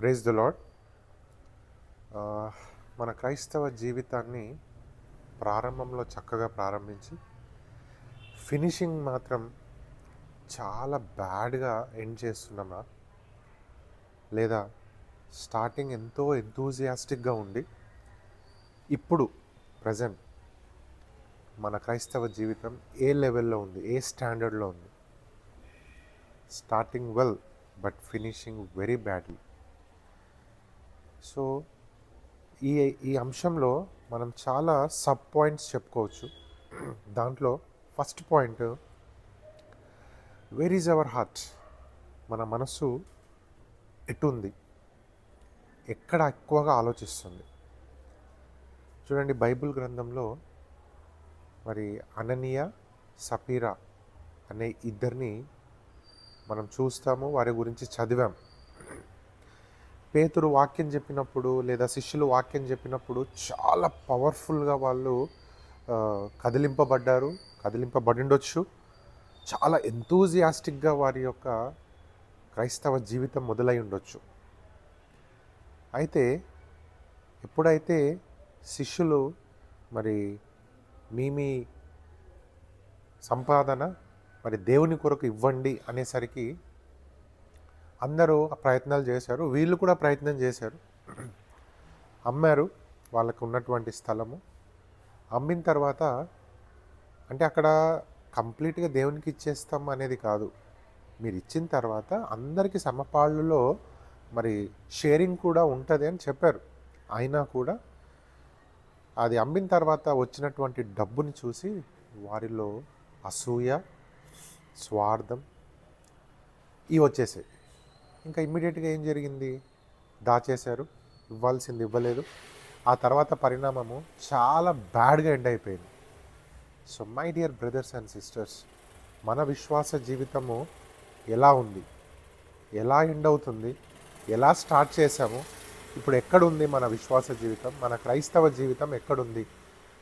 Praise the lord మన క్రైస్తవ జీవితాన్ని ప్రారంభంలో చక్కగా ప్రారంభించి ఫినిషింగ్ మాత్రం చాలా బ్యాడ్గా ఎండ్ చేస్తున్నామా లేదా స్టార్టింగ్ ఎంతో ఎంతూజియాస్టిక్గా ఉండి ఇప్పుడు ప్రజెంట్ మన క్రైస్తవ జీవితం ఏ లెవెల్లో ఉంది ఏ స్టాండర్డ్లో ఉంది. Starting well but finishing very badly. So ఈ ఈ అంశంలో మనం చాలా సబ్ పాయింట్స్ చెప్పుకోవచ్చు. దాంట్లో first point where is our heart మన మనసు ఎటుంది? ఎక్కడ ఎక్కువగా ఆలోచిస్తుంది? చూడండి బైబిల్ గ్రంథంలో మరి అననీయ సపీరా అనే ఇద్దరిని మనం చూస్తాము వారి గురించి చదివాం. పేతురు వాక్యం చెప్పినప్పుడు లేదా శిష్యులు వాక్యం చెప్పినప్పుడు చాలా పవర్ఫుల్గా వాళ్ళు కదిలింపబడ్డారు కదిలింపబడిండొచ్చు. చాలా ఎంతూజియాస్టిక్గా వారి యొక్క క్రైస్తవ జీవితం మొదలై ఉండొచ్చు. అయితే ఎప్పుడైతే శిష్యులు మరి మీ మీ సంపాదన మరి దేవుని కొరకు ఇవ్వండి అనేసరికి అందరూ ఆ ప్రయత్నాలు చేశారు వీళ్ళు కూడా ప్రయత్నం చేశారు. అమ్మారు వాళ్ళకు ఉన్నటువంటి స్థలము. అమ్మిన తర్వాత అంటే అక్కడ కంప్లీట్గా దేవునికి ఇచ్చేస్తాం అనేది కాదు. మీరు ఇచ్చిన తర్వాత అందరికీ సమపాళ్ళలో మరి షేరింగ్ కూడా ఉంటుంది అని చెప్పారు. అయినా కూడా అది అమ్మిన తర్వాత వచ్చినటువంటి డబ్బుని చూసి వారిలో అసూయ స్వార్థం ఇవి వచ్చేసాయి. ఇంకా ఇమ్మీడియట్గా ఏం జరిగింది? దాచేశారు. ఇవ్వాల్సింది ఇవ్వలేదు. ఆ తర్వాత పరిణామము చాలా బ్యాడ్గా ఎండ్ అయిపోయింది. So my dear brothers and sisters మన విశ్వాస జీవితము ఎలా ఉంది? ఎలా ఎండ్ అవుతుంది? ఎలా స్టార్ట్ చేసాము ఇప్పుడు ఎక్కడుంది మన విశ్వాస జీవితం? మన క్రైస్తవ జీవితం ఎక్కడుంది?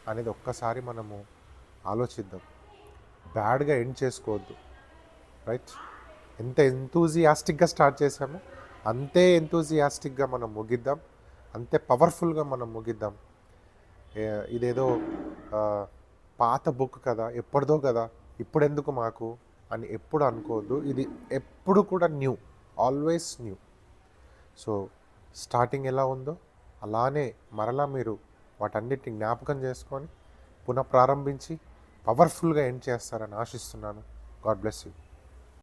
అనేది ఒక్కసారి మనము ఆలోచిద్దాం. బ్యాడ్గా ఎండ్ చేసుకోవద్దు. రైట్? ఎంత ఎంతూజియాస్టిక్గా స్టార్ట్ చేసామో అంతే ఎంతూజియాస్టిక్గా మనం ముగిద్దాం. అంతే పవర్ఫుల్గా మనం ముగిద్దాం. ఇదేదో పాత బుక్ కదా ఎప్పటిదో కదా ఇప్పుడెందుకు మాకు అని ఎప్పుడు అనుకోవద్దు. ఇది ఎప్పుడు కూడా new always new so starting ఎలా ఉందో అలానే మరలా మీరు వాటన్నిటిని జ్ఞాపకం చేసుకొని పునః ప్రారంభించి పవర్ఫుల్గా ఎండ్ చేస్తారని ఆశిస్తున్నాను. God bless you